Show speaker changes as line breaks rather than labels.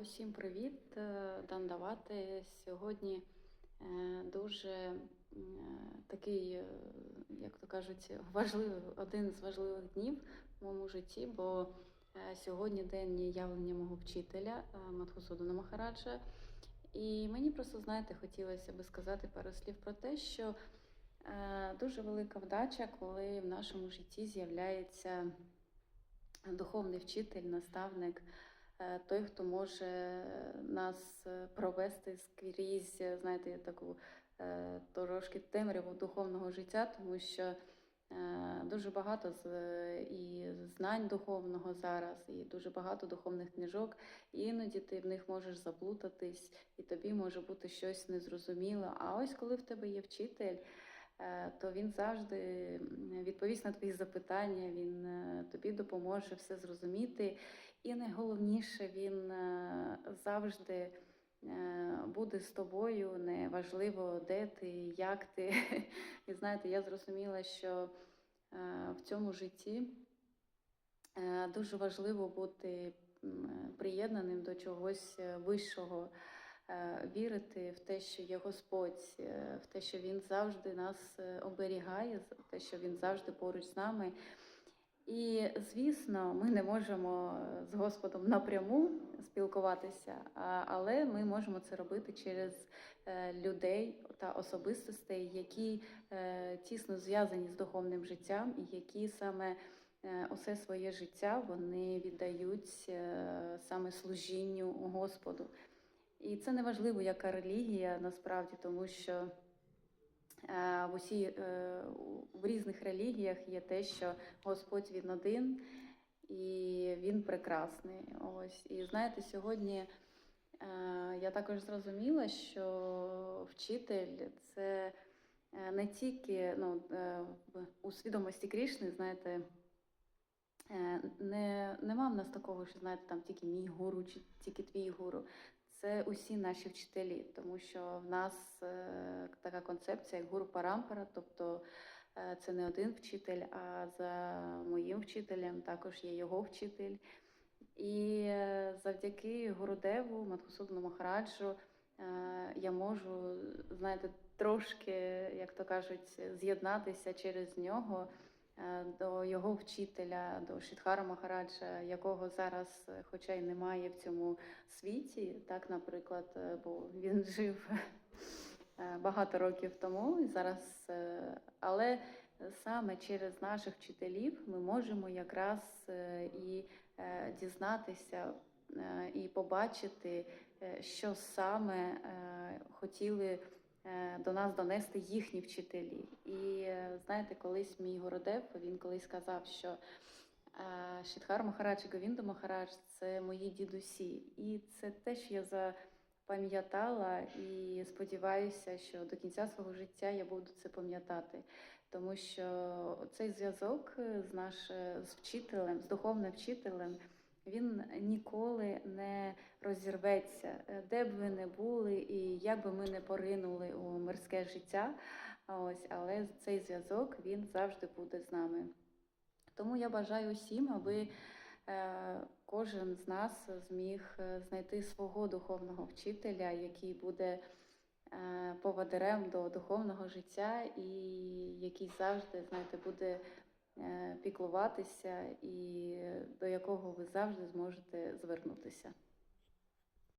Усім привіт! Е, Дандавати. Сьогодні е, дуже е, такий, як то кажуть, важливий, один з важливих днів в моєму житті, бо сьогодні день явлення мого вчителя Мадхусудана Махараджа. І мені просто, знаєте, хотілося би сказати пару слів про те, що дуже велика вдача, коли в нашому житті з'являється духовний вчитель, наставник, той, хто може нас е, провести скрізь, е, знаєте, таку е, трошки темряву духовного життя, тому що е, дуже багато з, е, і знань духовного зараз, і дуже багато духовних книжок. І іноді ти в них можеш заплутатись, і тобі може бути щось незрозуміло. А ось коли в тебе є вчитель, е, то він завжди відповість на твої запитання, він е, тобі допоможе все зрозуміти. І найголовніше, він е, завжди е, буде з тобою, неважливо, де ти, як ти. І знаєте, я зрозуміла, що е, в цьому житті е, дуже важливо бути приєднаним до чогось е, вищого, е, вірити в те, що є Господь, е, в те, що Він завжди нас е, оберігає, в те, що Він завжди поруч з нами. І, звісно, ми не можемо з Господом напряму спілкуватися, але ми можемо це робити через е, людей та особистостей, які е, тісно зв'язані з духовним життям, і які саме е, усе своє життя вони віддають е, саме служінню Господу. І це не важливо, яка релігія насправді, тому що е, в усі е, в різних релігіях є те, що Господь він один і він прекрасний. Ось і знаєте, сьогодні е, я також зрозуміла, що вчитель це не тільки ну, у свідомості Крішни, знаєте. Не, нема в нас такого, що знаєте, там тільки мій гуру чи тільки твій гуру. Це усі наші вчителі, тому що в нас е, така концепція, гуру парампара, тобто е, це не один вчитель, а за моїм вчителем також є його вчитель. І е, завдяки Гурудеву, Мадхусудану Махараджу, я можу, знаєте, трошки, як то кажуть, з'єднатися через нього до його вчителя, до Шідхара Махараджа, якого зараз, е, хоча й немає в цьому світі, так, наприклад, е, бо він жив е, багато років тому і зараз, е, але саме через наших вчителів ми можемо якраз е, і е, дізнатися е, і побачити, е, що саме е, хотіли е, до нас донести їхні вчителі. І е, знаєте, колись мій городев він колись сказав, що е, Шідхар Махарадж і Говінда Махарадж це мої дідусі. І це те, що я запам'ятала, і сподіваюся, що до кінця свого життя я буду це пам'ятати. Тому що цей зв'язок з наш з вчителем, з духовним вчителем, він ніколи не розірветься, Е, де б ви не були, і як би ми не поринули у мирське життя. Ось, але цей зв'язок він завжди буде з нами. Тому я бажаю усім, аби е, кожен з нас зміг е, знайти свого духовного вчителя, який буде поводирем до духовного життя, і який завжди, знаєте, буде піклуватися, і до якого ви завжди зможете звернутися.